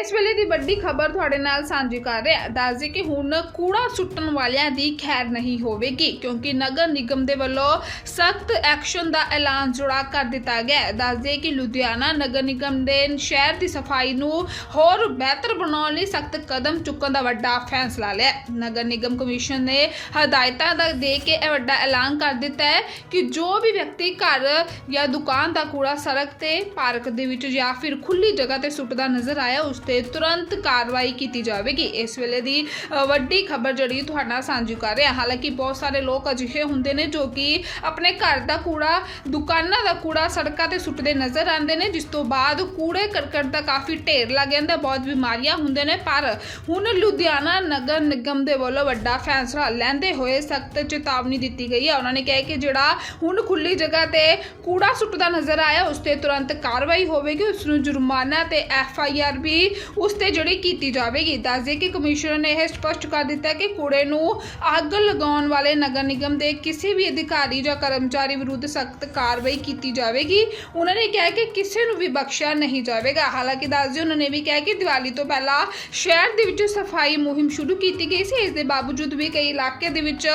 ਇਸ ਵੇਲੇ ਦੀ ਵੱਡੀ ਖਬਰ ਤੁਹਾਡੇ ਨਾਲ ਸਾਂਝੀ ਕਰ ਰਿਹਾ। ਹਾਂ ਦੱਸਦੇ ਕਿ ਹੁਣ ਕੂੜਾ ਸੁੱਟਣ ਵਾਲਿਆਂ ਦੀ ਖੈਰ ਨਹੀਂ ਹੋਵੇਗੀ, ਕਿਉਂਕਿ ਨਗਰ ਨਿਗਮ ਦੇ ਵੱਲੋਂ ਸਖਤ ਐਕਸ਼ਨ ਦਾ ਐਲਾਨ ਜੁੜਾ ਕਰ ਦਿੱਤਾ ਗਿਆ ਹੈ। ਦੱਸਦੇ ਕਿ ਲੁਧਿਆਣਾ ਨਗਰ ਨਿਗਮ ਦੇ ਸ਼ਹਿਰ ਦੀ ਸਫ਼ਾਈ ਨੂੰ ਹੋਰ ਬਿਹਤਰ ਬਣਾਉਣ ਲਈ ਸਖਤ ਕਦਮ ਚੁੱਕਣ ਦਾ ਵੱਡਾ ਫੈਸਲਾ ਲਿਆ ਨਗਰ ਨਿਗਮ ਕਮਿਸ਼ਨ ਨੇ ਹਦਾਇਤਾਂ ਦਾ ਦੇ ਕੇ ਇਹ ਵੱਡਾ ਐਲਾਨ ਕਰ ਦਿੱਤਾ ਹੈ ਕਿ ਜੋ ਵੀ ਵਿਅਕਤੀ ਘਰ ਜਾਂ ਦੁਕਾਨ ਦਾ ਕੂੜਾ ਸੜਕ ਤੇ ਪਾਰਕ ਦੇ ਵਿੱਚ ਜਾਂ ਫਿਰ ਖੁੱਲੀ ਜਗ੍ਹਾ ਤੇ ਸੁੱਟਦਾ ਨਜ਼ਰ ਆਇਆ, ਉਸ ਤੇ ਤੁਰੰਤ ਕਾਰਵਾਈ ਕੀਤੀ ਜਾਵੇਗੀ। ਇਸ ਵੇਲੇ ਦੀ ਵੱਡੀ ਖਬਰ ਜਿਹੜੀ ਤੁਹਾਡੇ ਨਾਲ ਸਾਂਝੀ ਕਰ ਰਿਹਾ। ਹਾਲਾਂਕਿ ਬਹੁਤ ਸਾਰੇ ਲੋਕ ਅਜਿਹੇ ਹੁੰਦੇ ਨੇ ਜੋ ਕਿ ਆਪਣੇ ਘਰ ਦਾ ਕੂੜਾ, ਦੁਕਾਨਾਂ ਦਾ ਕੂੜਾ ਸੜਕਾਂ ਤੇ ਸੁੱਟਦੇ ਨਜ਼ਰ ਆਉਂਦੇ ਨੇ, ਜਿਸ ਤੋਂ ਬਾਅਦ ਕੂੜੇ ਕਰਕਟ ਦਾ ਕਾਫੀ ਢੇਰ ਲੱਗ ਜਾਂਦਾ, ਬਹੁਤ ਬਿਮਾਰੀਆਂ ਹੁੰਦੇ ਨੇ। ਪਰ ਹੁਣ ਲੁਧਿਆਣਾ ਨਗਰ ਨਿਗਮ ਦੇ ਵੱਲੋਂ ਵੱਡਾ ਫੈਸਲਾ ਲੈਂਦੇ ਹੋਏ ਸਖਤ ਚੇਤਾਵਨੀ ਦਿੱਤੀ ਗਈ ਹੈ। ਉਹਨਾਂ ਨੇ ਕਿਹਾ ਕਿ ਜਿਹੜਾ ਹੁਣ ਖੁੱਲੀ ਜਗ੍ਹਾ ਤੇ ਕੂੜਾ ਸੁੱਟਦਾ ਨਜ਼ਰ ਆਇਆ, ਉਸ ਤੇ ਤੁਰੰਤ ਕਾਰਵਾਈ ਹੋਵੇਗੀ। ਉਸ ਨੂੰ ਜੁਰਮਾਨਾ ਤੇ ਐਫ ਆਈ ਆਰ ਵੀ ਉਸ ਤੇ ਜਿਹੜੀ ਕੀਤੀ ਜਾਵੇਗੀ। ਦੱਸਦੇ ਕਿ ਕਮਿਸ਼ਨਰ ਨੇ ਇਹ ਸਪਸ਼ਟ ਕਰ ਦਿੱਤਾ ਕਿ ਕੂੜੇ ਨੂੰ ਅੱਗ ਲਗਾਉਣ ਵਾਲੇ ਨਗਰ ਨਿਗਮ ਦੇ ਕਿਸੇ ਵੀ ਅਧਿਕਾਰੀ ਜਾਂ ਕਰਮਚਾਰੀ ਵਿਰੁੱਧ ਸਖਤ ਕਾਰਵਾਈ ਕੀਤੀ ਜਾਵੇਗੀ। ਉਹਨਾਂ ਨੇ ਕਿਹਾ ਕਿ ਕਿਸੇ ਨੂੰ ਵੀ ਬਖਸ਼ਿਆ ਨਹੀਂ ਜਾਵੇਗਾ। ਹਾਲਾਂਕਿ ਦੱਸ ਦਿਓ ਉਹਨਾਂ ਨੇ ਵੀ ਕਿਹਾ ਕਿ ਦੀਵਾਲੀ ਤੋਂ ਪਹਿਲਾਂ ਸ਼ਹਿਰ ਦੇ ਵਿੱਚ ਸਫ਼ਾਈ ਮੁਹਿੰਮ ਸ਼ੁਰੂ ਕੀਤੀ ਗਈ ਸੀ। ਇਸ ਦੇ ਬਾਵਜੂਦ ਵੀ ਕਈ ਇਲਾਕੇ ਦੇ ਵਿੱਚ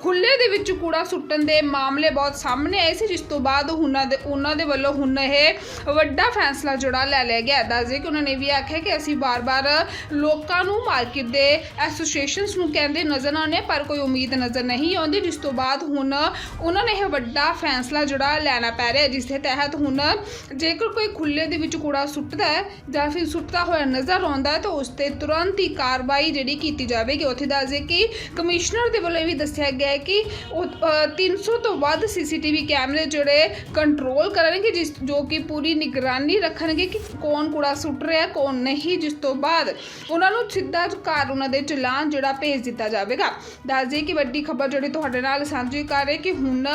ਖੁੱਲੇ ਦੇ ਵਿੱਚ ਕੂੜਾ ਸੁੱਟਣ ਦੇ ਮਾਮਲੇ ਬਹੁਤ ਸਾਹਮਣੇ ਆਏ ਸੀ, ਜਿਸ ਤੋਂ ਬਾਅਦ ਉਹਨਾਂ ਦੇ ਉਹਨਾਂ ਦੇ ਵੱਲੋਂ ਹੁਣ ਇਹ ਵੱਡਾ ਫੈਸਲਾ ਜਿਹੜਾ ਲੈ ਲਿਆ ਗਿਆ। ਦੱਸ ਦੱਸਦੇ ਕਿ ਉਹਨਾਂ ਨੇ ਵੀ ਆਖਿਆ ਕਿ ਅਸੀਂ ਬਾਰ-ਬਾਰ ਲੋਕਾਂ ਨੂੰ ਮਾਰਕੀਟ ਦੇ ਐਸੋਸੀਏਸ਼ਨਸ ਨੂੰ ਕਹਿੰਦੇ ਨਜ਼ਰ ਆਉਂਦੇ ਪਰ ਕੋਈ ਉਮੀਦ ਨਜ਼ਰ ਨਹੀਂ ਆਉਂਦੀ। ਜਿਸ ਤੋਂ ਬਾਅਦ ਹੁਣ ਉਹਨਾਂ ਨੇ ਇਹ ਵੱਡਾ ਫੈਸਲਾ ਜਿਹੜਾ ਲੈਣਾ ਪੈ ਰਿਹਾ ਜਿਸ ਦੇ ਤਹਿਤ ਹੁਣ ਜੇਕਰ ਕੋਈ ਖੁੱਲੇ ਦੇ ਵਿੱਚ ਕੂੜਾ ਸੁੱਟਦਾ ਹੈ ਜਾਂ ਫਿਰ ਸੁੱਟਦਾ ਹੋਇਆ ਨਜ਼ਰ ਆਉਂਦਾ ਹੈ ਤਾਂ ਉਸ ਤੇ ਤੁਰੰਤ ਹੀ ਕਾਰਵਾਈ ਜਿਹੜੀ ਕੀਤੀ ਜਾਵੇਗੀ। ਉੱਥੇ ਦੱਸਦੇ ਕਿ ਕਮਿਸ਼ਨਰ ਦੇ ਵੱਲੋਂ ਇਹ ਵੀ ਦੱਸਿਆ ਗਿਆ ਹੈ ਕਿ ਉਹ ਅ, 300 ਤੋਂ ਵੱਧ ਸੀਸੀਟੀਵੀ ਕੈਮਰੇ ਜਿਹੜੇ ਕੰਟਰੋਲ ਕਰਨਗੇ ਜਿਸ ਜੋ ਕਿ ਪੂਰੀ ਨਿਗਰਾਨੀ ਰੱਖਣਗੇ ਕਿ ਕੌਣ ਕੂੜਾ ਸੁੱਟ ਰਿਹਾ ਕੌਣ ਨਹੀਂ। ਜਿਸ ਤੋਂ ਬਾਅਦ ਉਹਨਾਂ ਨੂੰ ਸਿੱਧਾ ਘਰ ਉਹਨਾਂ ਦੇ ਚਲਾਨ ਜਿਹੜਾ ਭੇਜ ਦਿੱਤਾ ਜਾਵੇਗਾ। ਦੱਸਦੇ ਕਿ ਵੱਡੀ ਖਬਰ ਜਿਹੜੀ ਤੁਹਾਡੇ ਨਾਲ ਸਾਂਝੀ ਕਰ ਰਹੇ ਕਿ ਹੁਣ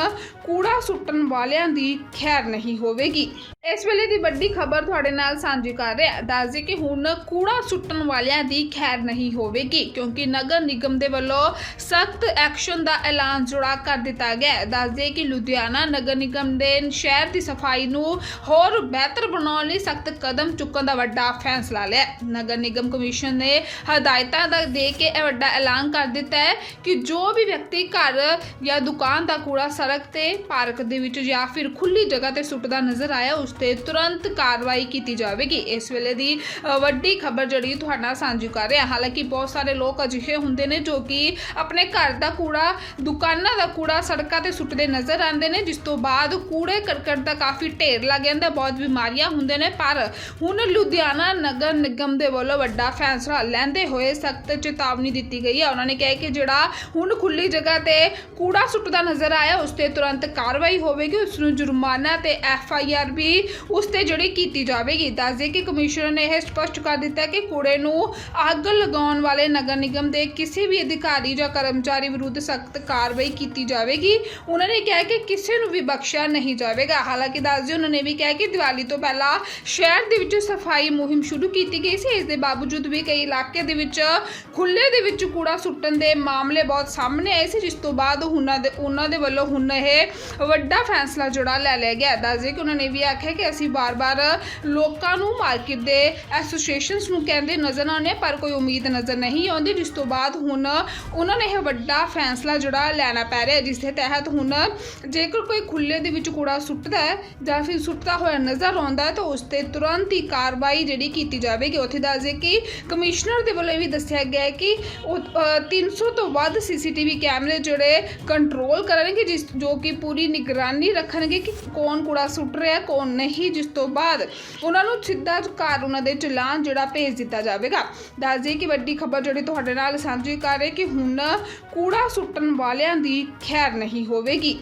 ਕੂੜਾ ਸੁੱਟਣ ਵਾਲਿਆਂ ਦੀ ਖੈਰ ਨਹੀਂ ਹੋਵੇਗੀ। ਇਸ ਵੇਲੇ ਦੀ ਵੱਡੀ ਖਬਰ ਤੁਹਾਡੇ ਨਾਲ ਸਾਂਝੀ ਕਰ ਰਿਹਾ। ਦੱਸਦੇ ਕਿ ਹੁਣ ਕੂੜਾ ਸੁੱਟਣ ਵਾਲਿਆਂ ਦੀ ਖੈਰ ਨਹੀਂ ਹੋਵੇਗੀ, ਕਿਉਂਕਿ ਨਗਰ ਨਿਗਮ ਦੇ ਵੱਲੋਂ ਸਖਤ ਐਕਸ਼ਨ ਦਾ ਐਲਾਨ ਜੁੜਾ ਕਰ ਦਿੱਤਾ ਗਿਆ ਦੱਸ ਦੱਸਦੇ ਕਿ ਲੁਧਿਆਣਾ ਨਗਰ ਨਿਗਮ ਦੇ ਸ਼ਹਿਰ ਦੀ ਸਫ਼ਾਈ ਨੂੰ ਹੋਰ ਬਿਹਤਰ ਬਣਾਉਣ ਲਈ ਸਖਤ ਕਦਮ ਚੁੱਕਣ ਦਾ ਵੱਡਾ ਫੈਸਲਾ ਲਿਆ ਨਗਰ ਨਿਗਮ ਕਮਿਸ਼ਨ ਨੇ ਹਦਾਇਤਾਂ ਦਾ ਦੇ ਕੇ ਇਹ ਵੱਡਾ ਐਲਾਨ ਕਰ ਦਿੱਤਾ ਹੈ ਕਿ ਜੋ ਵੀ ਵਿਅਕਤੀ ਘਰ ਜਾਂ ਦੁਕਾਨ ਦਾ ਕੂੜਾ ਸੜਕ ਤੇ, ਪਾਰਕ ਦੇ ਵਿੱਚ ਜਾਂ ਫਿਰ ਖੁੱਲੀ ਜਗ੍ਹਾ ਤੇ ਸੁੱਟਦਾ ਨਜ਼ਰ ਆਇਆ, ਉਸ ਤੇ ਤੁਰੰਤ ਕਾਰਵਾਈ ਕੀਤੀ ਜਾਵੇਗੀ। ਇਸ ਵੇਲੇ ਦੀ ਵੱਡੀ ਖਬਰ ਜਿਹੜੀ ਤੁਹਾਡੇ ਨਾਲ ਸਾਂਝੀ ਕਰ ਰਿਹਾ। ਹਾਲਾਂਕਿ ਬਹੁਤ ਸਾਰੇ ਲੋਕ ਅਜਿਹੇ ਹੁੰਦੇ ਨੇ ਜੋ ਕਿ ਆਪਣੇ ਘਰ ਦਾ ਕੂੜਾ, ਦੁਕਾਨਾਂ ਦਾ ਕੂੜਾ ਸੜਕਾਂ ਤੇ ਸੁੱਟਦੇ ਨਜ਼ਰ ਆਉਂਦੇ ਨੇ, ਜਿਸ ਤੋਂ ਬਾਅਦ ਕੂੜੇ ਕਰਕਟ ਦਾ ਕਾਫੀ ਢੇਰ ਲੱਗ ਜਾਂਦਾ, ਬਹੁਤ ਬਿਮਾਰੀਆਂ ਹੁੰਦੇ ਨੇ। ਪਰ ਹੁਣ ਲੁਧਿਆਣਾ ਨਗਰ ਨਿਗਮ ਦੇ ਵੱਲੋਂ ਵੱਡਾ ਫੈਸਲਾ ਲੈਂਦੇ ਹੋਏ ਸਖਤ ਚੇਤਾਵਨੀ ਦਿੱਤੀ ਗਈ ਹੈ। ਉਹਨਾਂ ਨੇ ਕਿਹਾ ਕਿ ਜਿਹੜਾ ਹੁਣ ਖੁੱਲੀ ਜਗ੍ਹਾ ਤੇ ਕੂੜਾ ਸੁੱਟਦਾ ਨਜ਼ਰ ਆਇਆ, ਉਸ ਤੇ ਤੁਰੰਤ ਕਾਰਵਾਈ ਹੋਵੇਗੀ, ਉਸ ਨੂੰ ਜੁਰਮਾਨਾ ਤੇ ਐਫ ਆਈ ਆਰ ਵੀ ਉਸ ਤੇ ਜਿਹੜੀ ਕੀਤੀ ਜਾਵੇਗੀ। ਦੱਸਦੇ ਕਿ ਕਮਿਸ਼ਨਰ ਨੇ ਇਹ ਸਪਸ਼ਟ ਕਰ ਦਿੱਤਾ ਕਿ ਕੂੜੇ ਨੂੰ ਅੱਗ ਲਗਾਉਣ ਵਾਲੇ ਨਗਰ ਨਿਗਮ ਦੇ ਕਿਸੇ ਵੀ ਅਧਿਕਾਰੀ ਜਾਂ ਕਰਮਚਾਰੀ ਵਿਰੁੱਧ ਸਖਤ ਕਾਰਵਾਈ ਕੀਤੀ ਜਾਵੇਗੀ। ਉਹਨਾਂ ਨੇ ਕਿਹਾ ਕਿ ਕਿਸੇ ਨੂੰ ਵੀ ਬਖਸ਼ਿਆ ਨਹੀਂ ਜਾਵੇਗਾ। ਹਾਲਾਂਕਿ ਦੱਸਦੇ ਉਹਨਾਂ ਨੇ ਵੀ ਕਿਹਾ ਕਿ ਦੀਵਾਲੀ ਤੋਂ ਪਹਿਲਾਂ ਸ਼ਹਿਰ ਦੇ ਵਿੱਚ ਸਫ਼ਾਈ ਮੁਹਿੰਮ ਸ਼ੁਰੂ ਕੀਤੀ ਕੀਤੀ ਗਈ ਸੀ। ਇਸ ਦੇ ਬਾਵਜੂਦ ਵੀ ਕਈ ਇਲਾਕੇ ਦੇ ਵਿੱਚ ਖੁੱਲੇ ਦੇ ਵਿੱਚ ਕੂੜਾ ਸੁੱਟਣ ਦੇ ਮਾਮਲੇ ਬਹੁਤ ਸਾਹਮਣੇ ਆਏ ਸੀ, ਜਿਸ ਤੋਂ ਬਾਅਦ ਉਹਨਾਂ ਦੇ ਉਹਨਾਂ ਦੇ ਵੱਲੋਂ ਹੁਣ ਇਹ ਵੱਡਾ ਫੈਸਲਾ ਜਿਹੜਾ ਲੈ ਲਿਆ ਗਿਆ। ਦੱਸਦੇ ਕਿ ਉਹਨਾਂ ਨੇ ਵੀ ਆਖਿਆ ਕਿ ਅਸੀਂ ਬਾਰ-ਬਾਰ ਲੋਕਾਂ ਨੂੰ ਮਾਰਕੀਟ ਦੇ ਐਸੋਸੀਏਸ਼ਨਸ ਨੂੰ ਕਹਿੰਦੇ ਨਜ਼ਰ ਆਉਂਦੇ ਪਰ ਕੋਈ ਉਮੀਦ ਨਜ਼ਰ ਨਹੀਂ ਆਉਂਦੀ, ਜਿਸ ਤੋਂ ਬਾਅਦ ਹੁਣ ਉਹਨਾਂ ਨੇ ਇਹ ਵੱਡਾ ਫੈਸਲਾ ਜਿਹੜਾ ਲੈਣਾ ਪੈ ਰਿਹਾ ਜਿਸ ਦੇ ਤਹਿਤ ਹੁਣ ਜੇਕਰ ਕੋਈ ਖੁੱਲੇ ਦੇ ਵਿੱਚ ਕੂੜਾ ਸੁੱਟਦਾ ਹੈ ਜਾਂ ਫਿਰ ਸੁੱਟਦਾ ਹੋਇਆ ਨਜ਼ਰ ਆਉਂਦਾ ਹੈ, ਤਾਂ ਉਸ ਤੇ ਤੁਰੰਤ ਹੀ ਕਾਰਵਾਈ ਜਿਹੜੀ ਕੀਤੀ ਜਾ ਜਾਵੇਗੀ। ਉੱਥੇ ਦੱਸਦੇ ਕਿ ਕਮਿਸ਼ਨਰ ਦੇ ਵੱਲੋਂ ਇਹ ਵੀ ਦੱਸਿਆ ਗਿਆ ਹੈ ਕਿ ਉਹ ਅ, 300 ਤੋਂ ਵੱਧ ਸੀਸੀਟੀਵੀ ਕੈਮਰੇ ਜਿਹੜੇ ਕੰਟਰੋਲ ਕਰਨਗੇ ਜਿਸ ਜੋ ਕਿ ਪੂਰੀ ਨਿਗਰਾਨੀ ਰੱਖਣਗੇ ਕਿ ਕੌਣ ਕੂੜਾ ਸੁੱਟ ਰਿਹਾ ਕੌਣ ਨਹੀਂ ਜਿਸ ਤੋਂ ਬਾਅਦ ਉਹਨਾਂ ਨੂੰ ਸਿੱਧਾ ਘਰ ਉਹਨਾਂ ਦੇ ਚਲਾਨ ਜਿਹੜਾ ਭੇਜ ਦਿੱਤਾ ਜਾਵੇਗਾ। ਦੱਸਦੇ ਕਿ ਵੱਡੀ ਖਬਰ ਜਿਹੜੀ ਤੁਹਾਡੇ ਨਾਲ ਸਾਂਝੀ ਕਰ ਰਹੇ ਕਿ ਹੁਣ ਕੂੜਾ ਸੁੱਟਣ ਵਾਲਿਆਂ ਦੀ ਖੈਰ ਨਹੀਂ ਹੋਵੇਗੀ।